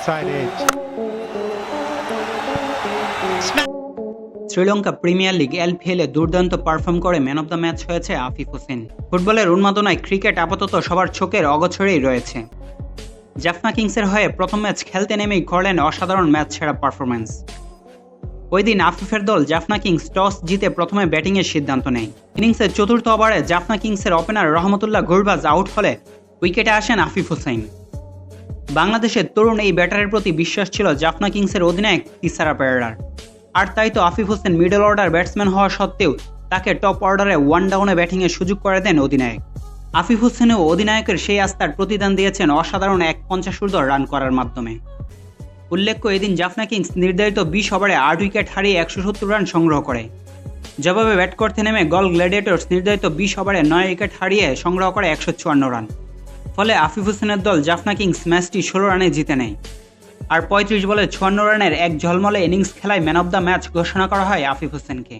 outside edge. Sri Lanka premier league LPL দুর্দান্ত perform করে man of the match হয়েছে আফিফ হোসেন। ফুটবলের উন্মাদনায় ক্রিকেট আপাতত সবার চোখের অগোচরেই রয়েছে। জাফনা কিংসের হয়ে প্রথম ম্যাচ খেলতে নেমেই করলেন অসাধারণ ম্যাচ সেরা পারফরমেন্স ওই দিন আফিফের দল জাফনা কিংস টস জিতে প্রথমে ব্যাটিংয়ের সিদ্ধান্ত নেয়। ইনিংসের চতুর্থ ওভারে জাফনা কিংসের ওপেনার রহমতুল্লাহ গুরবাজ আউট হলে উইকেটে আসেন আফিফ হোসেন। বাংলাদেশের তরুণ এই ব্যাটারের প্রতি বিশ্বাস ছিল জাফনা কিংসের অধিনায়ক তিসারা পেরেরার। আর তাই তো Afif Hossain middle order batsman হওয়া সত্ত্বেও তাকে টপ অর্ডারে ওয়ান ডাউনে ব্যাটিংয়ের সুযোগ করে দেন অধিনায়ক। আফিফ হোসেনও অধিনায়কের সেই আস্থার প্রতিদান দিয়েছেন অসাধারণ এক পঞ্চাশোর্ধ রান করার মাধ্যমে। উল্লেখ্য এদিন জাফনা কিংস নির্ধারিত বিশ ওভারে আট উইকেট হারিয়ে একশো সত্তর রান সংগ্রহ করে। জবাবে ব্যাট করতে নেমে গল গ্ল্যাডিয়েটর্স নির্ধারিত বিশ ওভারে নয় উইকেট হারিয়ে সংগ্রহ করে একশো চুয়ান্ন রান ফলে আফিফ হোসেনের দল জাফনা কিংস ম্যাচটি ষোলো রানে জিতে নেয়। আর পঁয়ত্রিশ বলে চুয়ান্ন রানের এক ঝলমলে ইনিংস খেলায় ম্যান অব দ্য ম্যাচ ঘোষণা করা হয় আফিফ হোসেনকে।